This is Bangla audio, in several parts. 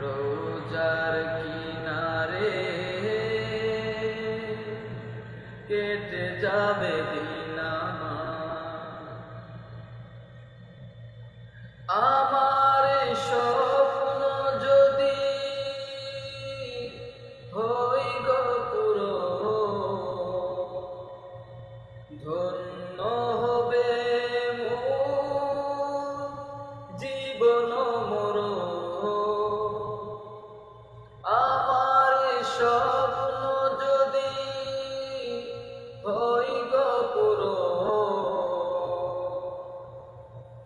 রোজার কিনারে কেটে যাবে দিন আমার। স্বপ্ন যদি হই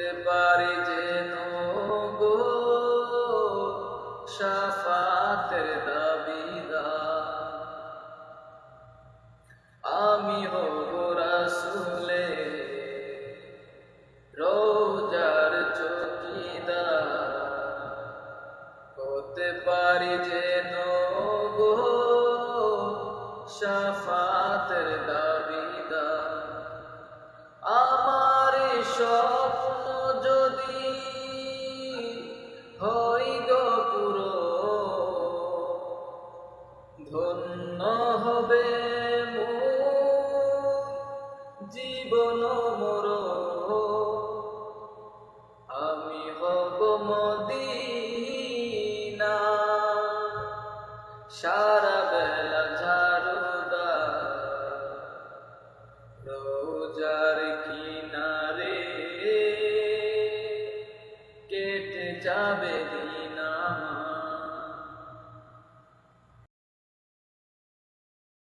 হতে পারি যেন গো। সাফাতের দাবিদার আমি হব রাসুলে। রোজার চকিদার। হতে পারি যেন গো। সাফাতের দাবিদার আমার এই জীবন মোর আমি হব মদিনা। সারা